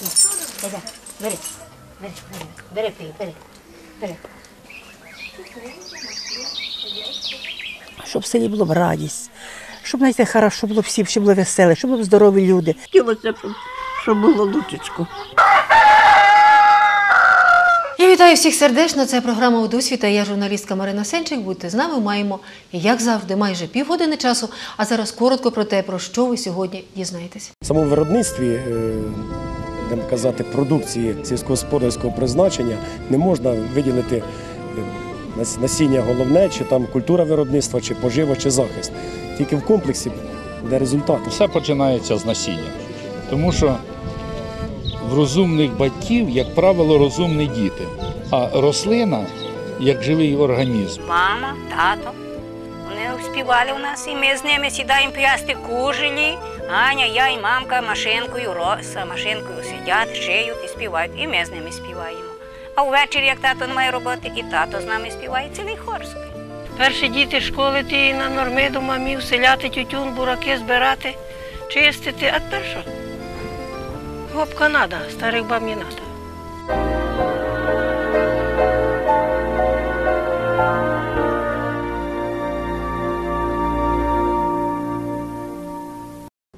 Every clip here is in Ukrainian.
Бери, бери, бери, бери, бери, пий, бери, щоб в селі була б радість, щоб знаєте, хорошо було всім, щоб було веселе, щоб були здорові люди. Хотілося б, щоб, було лучечко. Я вітаю всіх сердечно. Це програма у досвіта. Я журналістка Марина Сенчик. Будьте з нами. Маємо, як завжди, майже півгодини часу. А зараз коротко про те, про що ви сьогодні дізнаєтесь. В виробництві, е, будемо казати, продукції сільськогосподарського призначення не можна виділити е, насіння головне, чи там культура виробництва, чи пожива, чи захист. Тільки в комплексі де результат. Все починається з насіння. Тому що в розумних батьків, як правило, розумні діти. А рослина як живий організм. Мама, тато. Співали у нас, і ми з ними сідаємо п'ясти кужелі. Аня, я і мамка машинкою, роса, машинкою сидять, шиють і співають. І ми з ними співаємо. А ввечері, як тато не має роботи, і тато з нами співає цілий хор собі. Перші діти школи ти на нормиду мамів, селяти тютюн, бураки збирати, чистити. А тепер що? Гопка надо, старих баб не надо.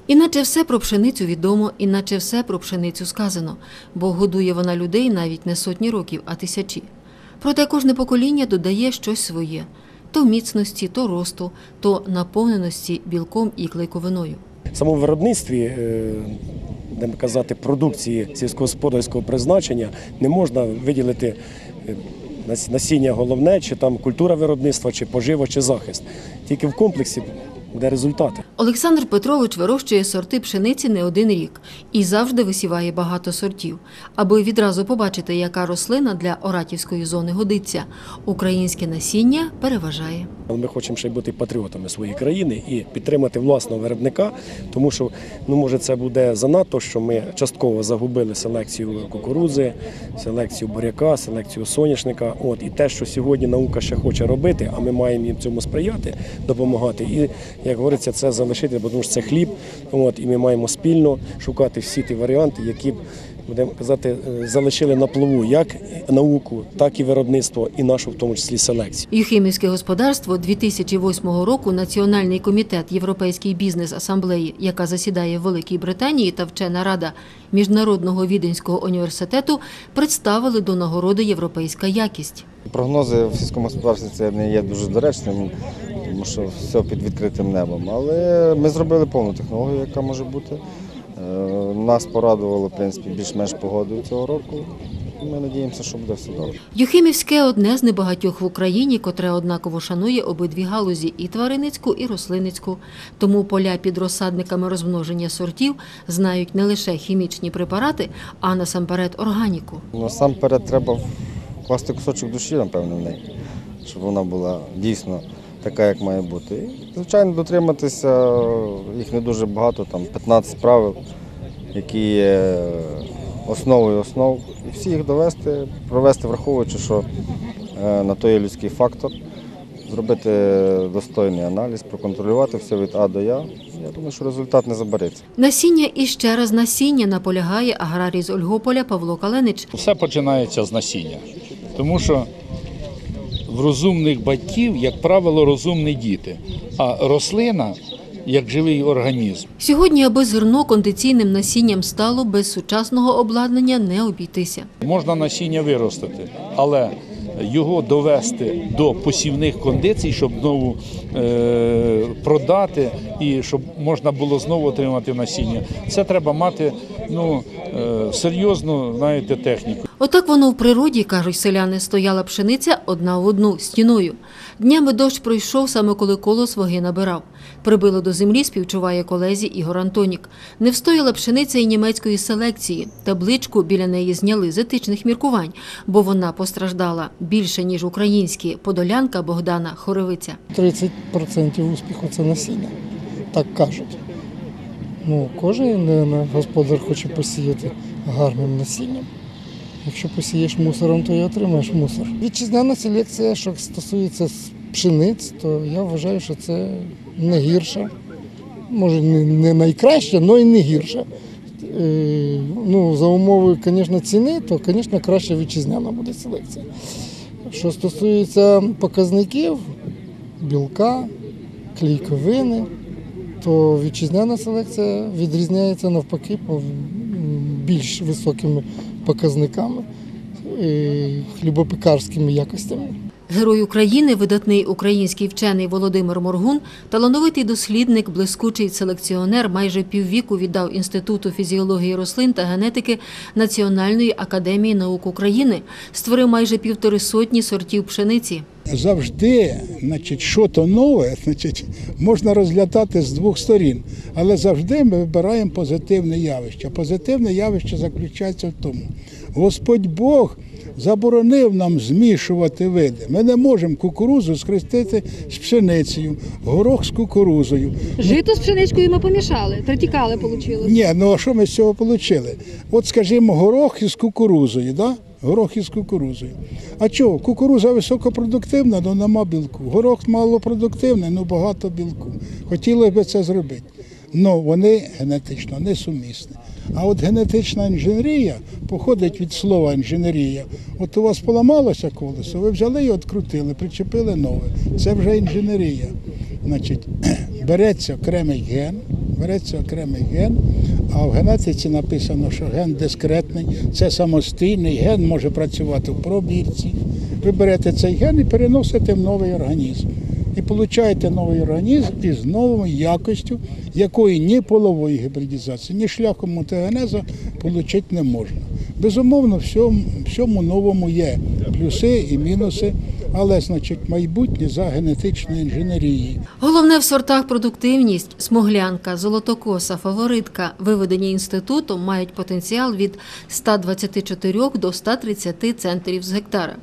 Іначе все про пшеницю відомо, іначе все про пшеницю сказано, бо годує вона людей навіть не сотні років, а тисячі. Проте кожне покоління додає щось своє то міцності, то росту, то наповненості білком і клейковиною. В самому виробництві, е, будемо казати, продукції сільськогосподарського призначення не можна виділити е, насіння головне, чи там культура виробництва, чи пожива, чи захист. Тільки в комплексі де результати. Олександр Петрович вирощує сорти пшениці не один рік і завжди висіває багато сортів. Аби відразу побачити, яка рослина для оратівської зони годиться, українське насіння переважає. Ми хочемо ще й бути патріотами своєї країни і підтримати власного виробника, тому що ну може це буде занадто, що ми частково загубили селекцію кукурудзи, селекцію буряка, селекцію соняшника. От і те, що сьогодні наука ще хоче робити, а ми маємо їм цьому сприяти, допомагати. І як говориться, це залишити, бо тому що це хліб. От і ми маємо спільно шукати всі ті варіанти, які б. Будемо казати, е, залишили на плаву як науку, так і виробництво, і нашу, в тому числі, селекцію. Юхимівське господарство 2008 року Національний комітет Європейський бізнес асамблеї, яка засідає в Великій Британії та вчена рада Міжнародного віденського університету, представили до нагороди Європейська якість. Прогнози в сільському господарстві це не є дуже доречним, тому що все під відкритим небом. Але ми зробили повну технологію, яка може бути. Е, Нас порадувало в принципі, більш-менш погодою цього року. Ми надіємося, що буде все добре. Юхимівське одне з небагатьох в Україні, котре однаково шанує обидві галузі і тваринницьку, і рослинницьку. Тому поля під розсадниками розмноження сортів знають не лише хімічні препарати, а насамперед органіку. Насамперед треба вкласти кусочок душі, напевно, в неї, щоб вона була дійсно така, як має бути. І, звичайно, дотриматися їх не дуже багато, там 15 правил, які є основою основ. І всі їх довести, провести, враховуючи, що е, на то є людський фактор, зробити достойний аналіз, проконтролювати все від А до Я. Я думаю, що результат не забереться. Насіння і ще раз насіння наполягає аграрій з Ольгополя Павло Каленич. Все починається з насіння. Тому що в розумних батьків, як правило, розумні діти. А рослина як живий організм. Сьогодні, аби зерно кондиційним насінням стало, без сучасного обладнання не обійтися. Можна насіння виростити, але його довести до посівних кондицій, щоб знову е, продати і щоб можна було знову отримати насіння. Це треба мати ну, е, серйозну знаєте, техніку. Отак воно в природі, кажуть селяни, стояла пшениця одна в одну стіною. Днями дощ пройшов саме коли колос ваги набирав. Прибило до землі, співчуває колезі Ігор Антонік. Не встояла пшениця і німецької селекції. Табличку біля неї зняли з етичних міркувань, бо вона постраждала більше, ніж українські подолянка Богдана Хоревиця. 30% успіху це насіння, так кажуть. Ну, кожен господар хоче посіяти гарним насінням. Якщо посієш мусором, то і отримаєш мусор. Вітчизняна селекція, що стосується пшениць, то я вважаю, що це не гірша. Може, не, найкраща, але і не гірша. е, ну, за умови, звісно, ціни, то, звісно, краще вітчизняна буде селекція. Що стосується показників білка, клейковини, то вітчизняна селекція відрізняється навпаки більш високими показниками, е, хлібопекарськими якостями. Герой України, видатний український вчений Володимир Моргун, талановитий дослідник, блискучий селекціонер, майже піввіку віддав Інституту фізіології рослин та генетики Національної академії наук України, створив майже півтори сотні сортів пшениці. завжди, значить, що то нове, значить, можна розглядати з двох сторін. Але завжди ми вибираємо позитивне явище. Позитивне явище заключається в тому, Господь Бог заборонив нам змішувати види. Ми не можемо кукурузу скрестити з пшеницею, горох з кукурузою. Жито з пшеничкою ми помішали, притікали, вийшло. Ні, ну а що ми з цього отримали? От, скажімо, горох із кукурузою, да? Горох із кукурузою. А чого? Кукуруза високопродуктивна, але нема білку. Горох малопродуктивний, але багато білку. Хотілося б це зробити. але вони генетично несумісні. А от генетична інженерія походить від слова інженерія. От у вас поламалося колесо, ви взяли і відкрутили, причепили нове. Це вже інженерія. Значить, береться окремий ген, береться окремий ген, а в генетиці написано, що ген дискретний, це самостійний ген може працювати в пробірці. Ви берете цей ген і переносите в новий організм. І получаєте новий організм із новою якостю, якої ні полової гібридизації, ні шляхом мутагенезу отримати не можна. Безумовно, всьому, всьому новому є плюси і мінуси, але значить майбутнє за генетичною інженерією. Головне в сортах продуктивність, смуглянка, золотокоса, фаворитка, виведені інститутом, мають потенціал від 124 до 130 центрів з гектара.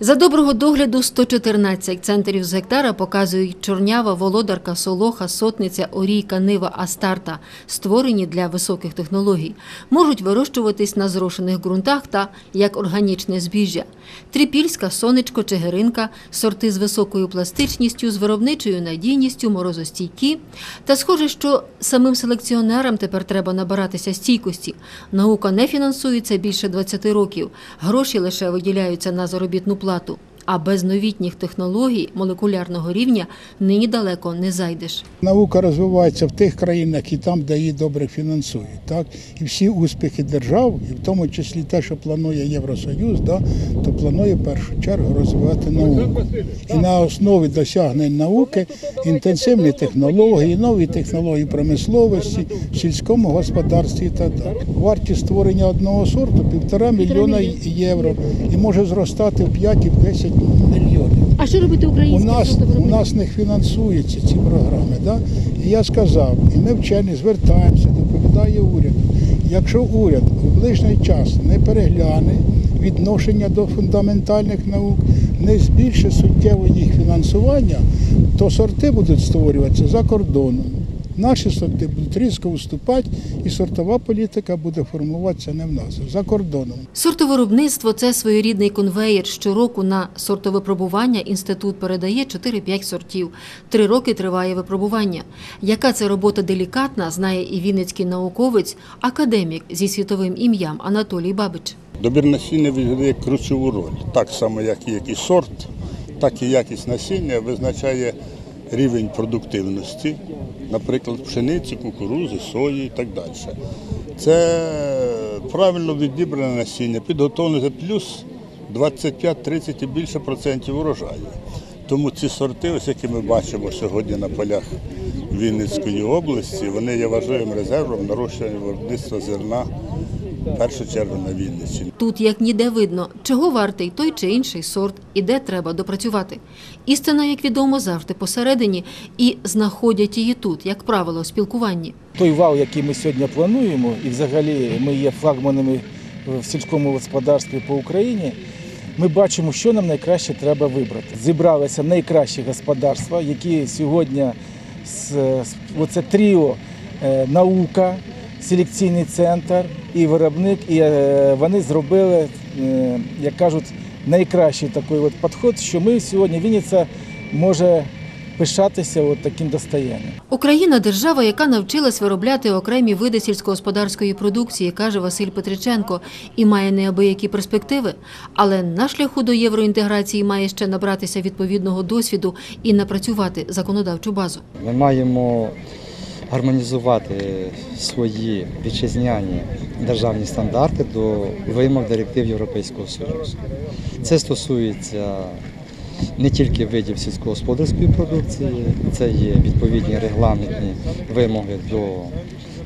За доброго догляду 114 центрів з гектара показують чорнява, володарка, солоха, сотниця, орійка, нива, астарта, створені для високих технологій. Можуть вирощуватись на зрошених ґрунтах та як органічне збіжжя. Трипільська, сонечко, чигиринка, сорти з високою пластичністю, з виробничою надійністю, морозостійкі. Та схоже, що самим селекціонерам тепер треба набиратися стійкості. Наука не фінансується більше 20 років. Гроші лише виділяються на заробітну плату. А без новітніх технологій молекулярного рівня нині далеко не зайдеш. Наука розвивається в тих країнах і там, де її добре фінансують. Так? І всі успіхи держав, і в тому числі те, що планує Євросоюз, да, то планує в першу чергу розвивати науку. І на основі досягнень науки інтенсивні технології, нові технології промисловості, в сільському господарстві та так. Вартість створення одного сорту півтора мільйона євро і може зростати в 5 і в 10 мільйонів. А що робити У нас, у нас не фінансуються ці програми. Да? І я сказав, і ми вчені звертаємося, доповідає уряд. Якщо уряд у ближній час не перегляне відношення до фундаментальних наук, не збільшить суттєво їх фінансування, то сорти будуть створюватися за кордоном. Наші сорти будуть різко виступати, і сортова політика буде формуватися не в нас, а за кордоном. Сортовиробництво це своєрідний конвеєр. Щороку на сортовипробування інститут передає 4-5 сортів. Три роки триває випробування. Яка це робота делікатна, знає і вінницький науковець, академік зі світовим ім'ям Анатолій Бабич. Добір насіння відіграє ключову роль. Так само, як і який сорт, так і якість насіння визначає рівень продуктивності, наприклад, пшениці, кукурузи, сої і так далі. Це правильно відібране насіння, підготовлене плюс 25-30 і більше процентів урожаю. Тому ці сорти, ось які ми бачимо сьогодні на полях Вінницької області, вони є важливим резервом нарощування виробництва зерна в першу чергу на Вінниччині. Тут як ніде видно, чого вартий той чи інший сорт і де треба допрацювати. Істина, як відомо, завжди посередині, і знаходять її тут, як правило, у спілкуванні. Той вал, який ми сьогодні плануємо, і взагалі ми є флагманами в сільському господарстві по Україні. Ми бачимо, що нам найкраще треба вибрати. Зібралися найкращі господарства, які сьогодні з- оце тріо е, наука, селекційний центр і виробник. І е, вони зробили, е, як кажуть, найкращий такий от підход, що ми сьогодні Вінниця може пишатися от таким достоянням. Україна держава, яка навчилась виробляти окремі види сільськогосподарської продукції, каже Василь Петриченко, і має неабиякі перспективи. Але на шляху до євроінтеграції має ще набратися відповідного досвіду і напрацювати законодавчу базу. Ми маємо гармонізувати свої вітчизняні державні стандарти до вимог директив Європейського Союзу. Це стосується не тільки видів сільськогосподарської продукції, це є відповідні регламентні вимоги до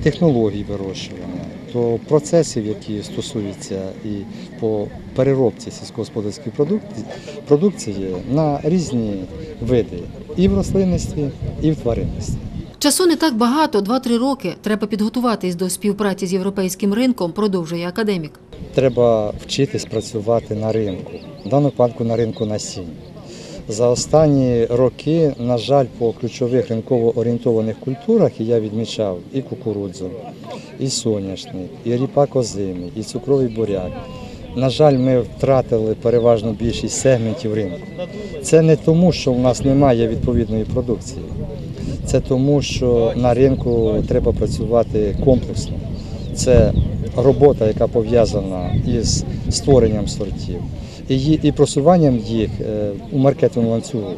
технологій вирощування, до процесів, які стосуються і по переробці сільськогосподарської продукції, на різні види і в рослинництві, і в тваринництві. Часу не так багато, 2-3 роки. Треба підготуватись до співпраці з європейським ринком, продовжує академік. Треба вчитись працювати на ринку, в даному випадку на ринку насіння. За останні роки, на жаль, по ключових ринково орієнтованих культурах і я відмічав і кукурудзу, і соняшник, і ріпак озимий, і цукровий буряк. На жаль, ми втратили переважну більшість сегментів ринку. Це не тому, що в нас немає відповідної продукції. Це тому, що на ринку треба працювати комплексно. Це робота, яка пов'язана із створенням сортів і, просуванням їх е, у маркетинговому ланцюгу.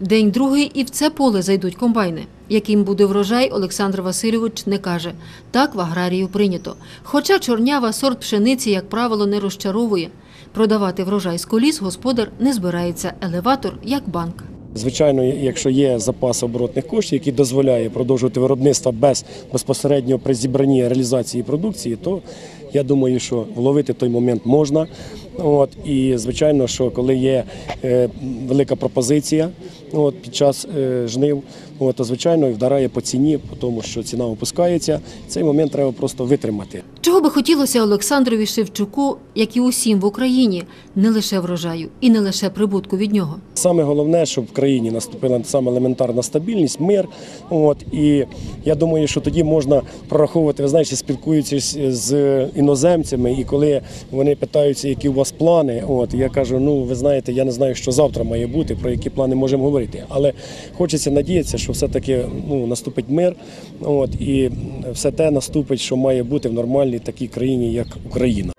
День другий і в це поле зайдуть комбайни. Яким буде врожай, Олександр Васильович не каже. Так в аграрію прийнято. Хоча чорнява сорт пшениці, як правило, не розчаровує. Продавати врожай з коліс господар не збирається. Елеватор як банк. Звичайно, якщо є запас оборотних коштів, який дозволяє продовжувати виробництво без безпосередньо при зібранні реалізації продукції, то я думаю, що вловити той момент можна. От і звичайно, що коли є е, велика пропозиція от, під час е, жнив, от, то звичайно і вдарає по ціні, тому що ціна опускається. Цей момент треба просто витримати. Чого би хотілося Олександрові Шевчуку, як і усім в Україні, не лише врожаю і не лише прибутку від нього. Саме головне, щоб в країні наступила саме елементарна стабільність, мир. От і я думаю, що тоді можна прораховувати. Ви знаєте, спілкуючись з іноземцями, і коли вони питаються, які у вас плани, от я кажу: ну ви знаєте, я не знаю, що завтра має бути, про які плани можемо говорити. Але хочеться надіятися, що все-таки ну наступить мир, от і все те наступить, що має бути в нормальній такій країні, як Україна.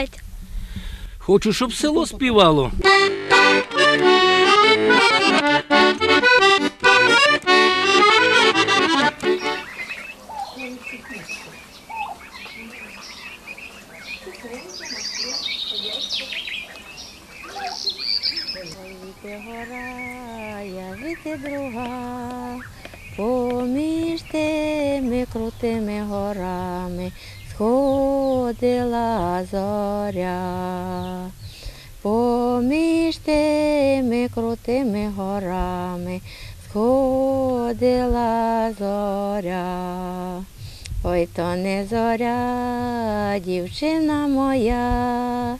Граєте? Хочу, щоб село співало. Поміж тими крутими горами сходила зоря. Ой, то не зоря, дівчина моя,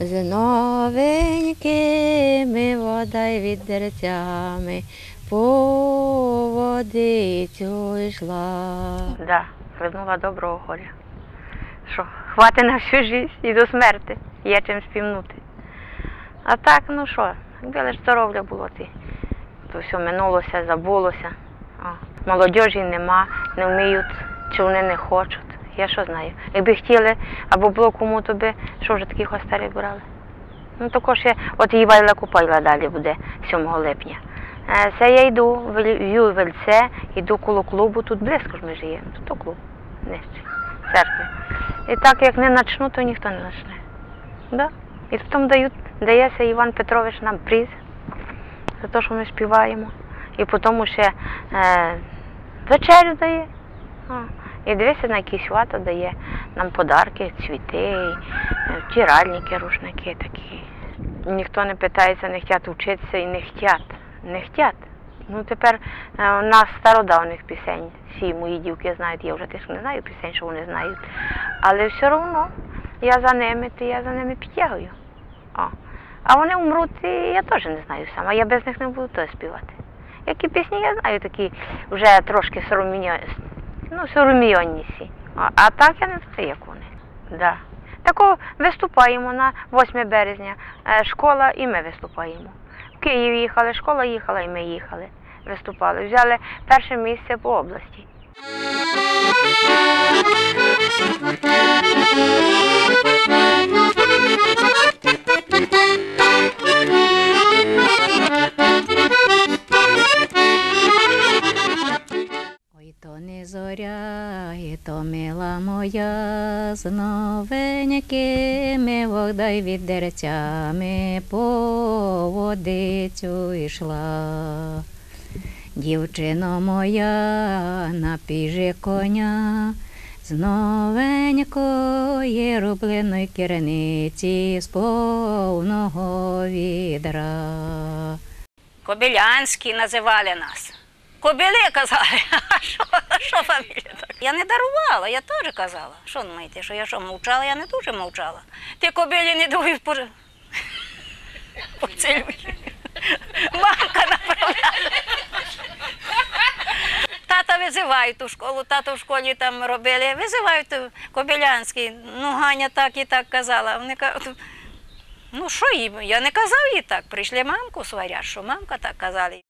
з новенькими водай відерцями по водицю йшла. Да, вернула доброго горя. Що, хватить на всю життя і до смерти. Є чим співнути. А так, ну що, якби лише здоров'я було, ти, то все минулося, забулося. О, молодіжі нема, не вміють, чи вони не хочуть. Я що знаю. Якби хотіли, або було кому тобі, що вже таких старих брали. Ну також я, от її вайла купайла далі буде 7 липня. Е, Це я йду в Лю- Вельце, йду коло клубу, тут близько ж ми живемо, тут то клуб, нижче, церкви. І так як не начну, то ніхто не начне. Да? І потім дають, дається Іван Петрович нам приз за те, що ми співаємо. І потім ще е, вечерю дає. І дивися, на якісь свято дає нам подарки, цвіти, е, втиральники, рушники такі. Ніхто не питається, не хочуть вчитися і не хочуть. Не хочуть. Ну тепер е, у нас стародавних пісень. Всі мої дівки знають, я вже теж не знаю пісень, що вони знають. Але все одно я за ними, то я за ними підтягую. О. А вони умруть, і я теж не знаю сама. Я без них не буду то співати. Які пісні я знаю, такі вже трошки сороміньо- ну. А, так я не знаю, як вони. Да. Тако виступаємо на 8 березня. Е, Школа і ми виступаємо. В Київ їхали, школа їхала і ми їхали. Виступали. Взяли перше місце по області. Ой, то не зоря, і то мила моя, з новенькими водай від дерцями по водицю йшла. Дівчино моя напіже коня, з новенької рубленої керниці з повного відра. Кобилянські називали нас. Кобили казали, а що, фамілія так? Я не дарувала, я теж казала. Що думаєте, що я що мовчала, я не дуже мовчала. Ти кобилі не дуй по... поцілуй. Мамка направляла. Визивають у школу, тато в школі там робили, визивають Кобилянський. Ну, Ганя так і так казала. Вони кажуть, ну що їй, я не казав їй так. Прийшли мамку сварять, що мамка так казали.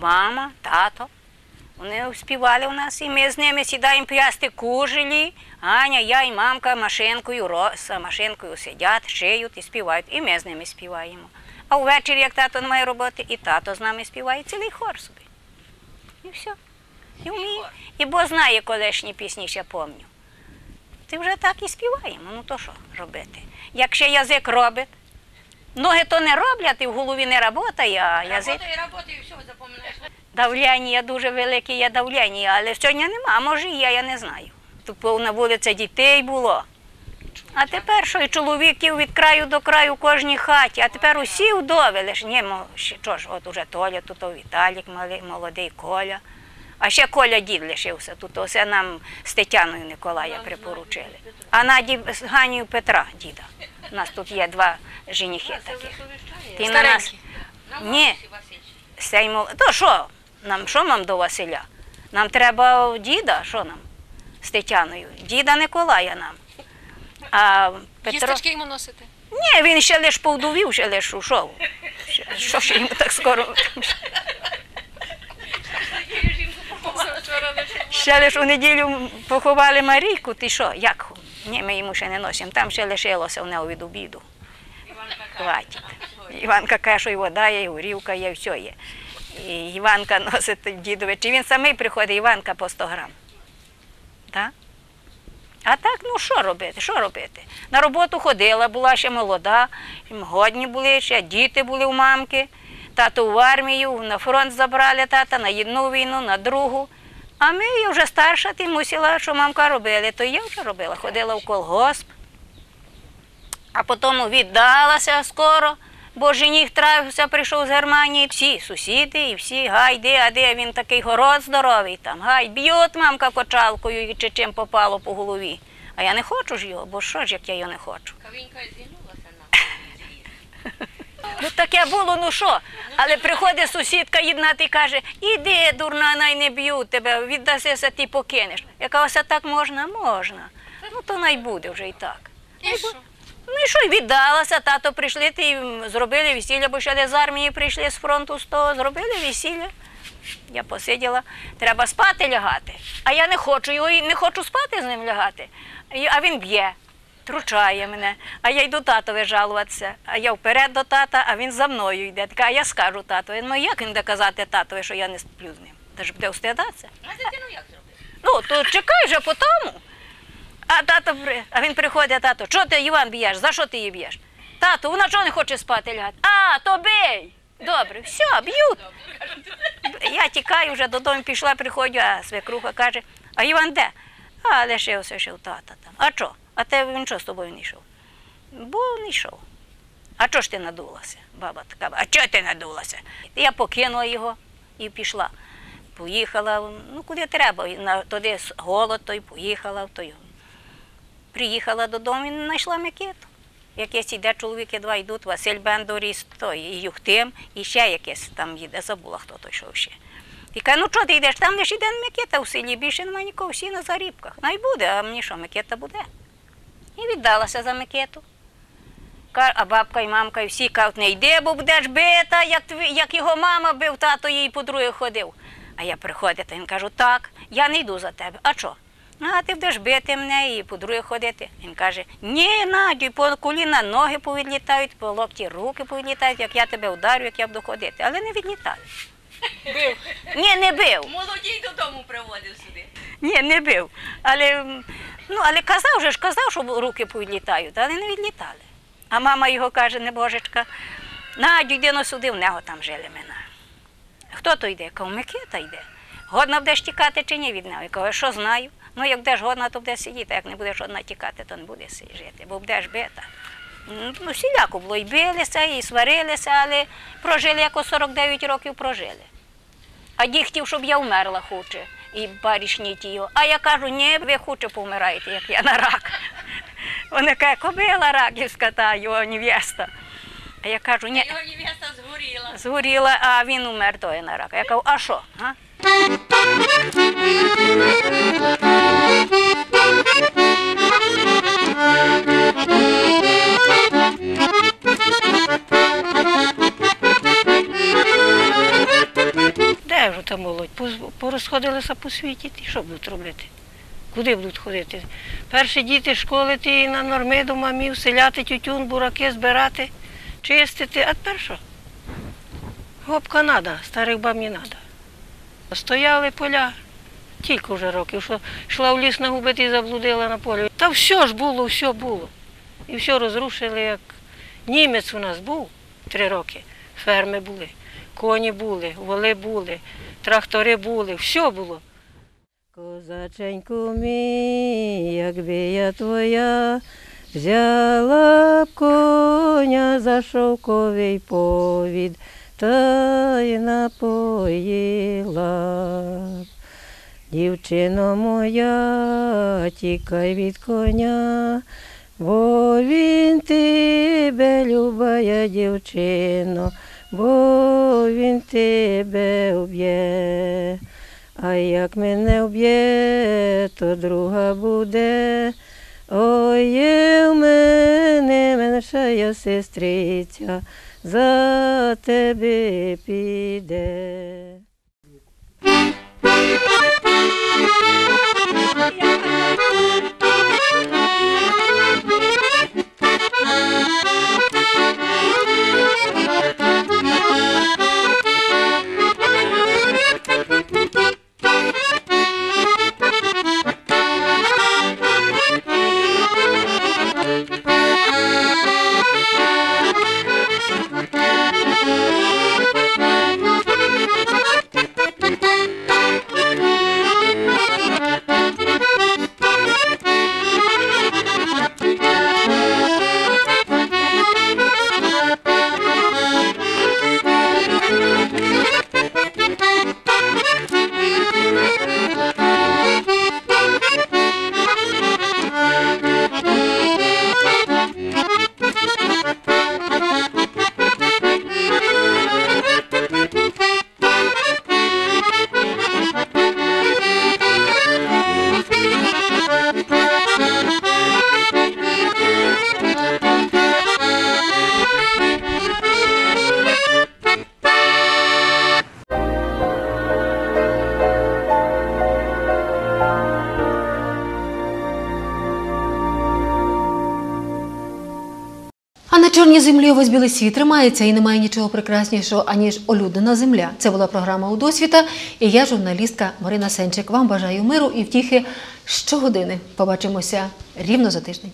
Мама, тато. Вони співали у нас, і ми з ними сідаємо п'ясти кужелі. Аня, я і мамка машинкою, роса, машинкою сидять, шиють і співають. І ми з ними співаємо. А ввечері, як тато не має роботи, і тато з нами співає, цілий хор собі. І все. І вміє. І бо знає колишні пісні, ще пам'ятаю. Ти вже так і співаємо. Ну то що робити? Як ще язик робить, ноги то не роблять, і в голові не працює, а язик. роботи, і все запам'ятаєш. Давляння дуже велике є давляння, але сьогодні нема, а може і є, я не знаю. Тут повна вулиця дітей було. А тепер що і чоловіків від краю до краю в кожній хаті, а тепер усі вдови, лиш ні, що ж, от уже Толя, тут Віталік молодий Коля. А ще Коля дід лишився, тут оце нам з Тетяною Николая припоручили. А Наді з Ганію Петра діда. У нас тут є два женихи таких. Ти на нас... Ні, Сей мол... То що? Нам що нам до Василя? Нам треба діда, що нам з Тетяною? Діда Николая нам. А Петро... Кісточки йому носите? Ні, він ще лиш повдувів, ще лиш ушов. Що ж йому так скоро? Ще лиш у неділю поховали Марійку, ти що? Як? Ні, ми йому ще не носимо. Там ще лишилося в нього від обіду. Хватить. Іванка каже, що і вода є, і горівка є, і все є. І Іванка носить дідове. Чи він самий приходить, Іванка по 100 грам. Так? А так, ну що робити? Що робити? На роботу ходила, була ще молода, годні були ще, діти були у мамки, тато в армію, на фронт забрали тата на одну війну, на другу. А ми, я вже старша, ти мусила, що мамка робила, то я вже робила, ходила в колгосп, а потім віддалася скоро, бо жених травився, прийшов з Германії, всі сусіди і всі, гай, де, а де він такий город здоровий там, гай, б'ють мамка кочалкою і чи чим попало по голові. А я не хочу ж його, бо що ж, як я його не хочу. Ну таке було, ну що? Але приходить сусідка єдна і каже, іди, дурна, най не б'ють тебе, віддасися, ти покинеш. Я кажу, «Оце так можна? Можна. Ну то най буде вже і так. І що? Ну і що, й віддалася, тато прийшли, ти зробили весілля, бо ще де з армії прийшли з фронту з того, зробили весілля. Я посиділа, треба спати лягати. А я не хочу його, не хочу спати з ним лягати. А він б'є, тручає мене. А я йду татові жалуватися. А я вперед до тата, а він за мною йде. Така, а я скажу татові. Ну як він буде казати татові, що я не сплю з ним? Та ж буде встидатися. А дитину як зробити? Ну, то чекай вже по тому. А тато а він приходить, а тато, що ти Іван б'єш? За що ти її б'єш? Тато, вона чого не хоче спати лягати? А, то бий! Добре, все, б'ють. Я тікаю вже додому, пішла, приходжу, а свекруха каже, а Іван де? А лишився ще в тата там. А що? А тебе він що з тобою не йшов? Бо не йшов. А чого ж ти надулася? Баба така, а чого ти надулася? Я покинула його і пішла. Поїхала, ну куди треба, на, туди голод, то й поїхала, то й приїхала додому і знайшла Микиту. Якийсь іде чоловіки два йдуть, Василь Бендоріс, то і Юхтим, і ще якийсь там їде, забула, хто той йшов ще. І каже, ну чого ти йдеш? Там лише йде Микита в селі, більше немає нікого, всі на зарібках. Най буде, а мені що, Микита буде. І віддалася за Микиту. А бабка і мамка і всі кажуть, не йди, бо будеш бита, як, тві- як його мама бив, тато їй по друге ходив. А я приходить, він кажу, так, я не йду за тебе. А що? А ти будеш бити мене і по друге ходити. Він каже, ні, Надю, по коліна ноги повідлітають, по локті руки повідлітають, як я тебе ударю, як я буду ходити. Але не відлітають. Бив. Ні, не бив. Молодій додому приводив сюди. Ні, не бив. Але, ну, але казав же ж, казав, що руки повідлітають, але не відлітали. А мама його каже, небожечка, Надю, йди на сюди, в нього там жили мене. Хто то йде? Кав Микита йде. Годна будеш тікати чи ні від нього? Я кажу, що знаю. Ну, як будеш годна, то будеш сидіти, як не будеш одна тікати, то не будеш жити, бо будеш бита. Ну, всіляко було, і билися, і сварилися, але прожили, як 49 років прожили. А ді хотів, щоб я вмерла хоче, і барішні ті його. А я кажу, ні, ви хоче помираєте, як я на рак. Вони кажуть, кобила раківська та його невеста. А я кажу, ні, Його невеста згоріла. згоріла, а він умер той на рак. Я кажу, а що? А? Де вже та молодь? Порозходилися по світі, ті що будуть робити? Куди будуть ходити? Перші діти школи ті на нормиду мамів, селяти тютюн, бураки збирати, чистити, а тепер що? Гопка нада, старих баб не нада. Стояли поля, тільки вже років, що йшла в ліс нагубити і заблудила на полі. Та все ж було, все було. І все розрушили, як німець у нас був три роки. Ферми були, коні були, воли були, трактори були, все було. Козаченьку мій, якби я твоя, взяла б коня за шовковий повід, та й напоїла. Дівчино моя, тікай від коня, бо він тебе, любая дівчино, бо він тебе вб'є. А як мене вб'є, то друга буде. Ой, є в мене менша сестриця, за тебе піде. Чорній землі білий світ тримається і немає нічого прекраснішого, аніж олюднена земля. Це була програма у досвіта. І я, журналістка Марина Сенчик. Вам бажаю миру і втіхи щогодини. Побачимося рівно за тиждень.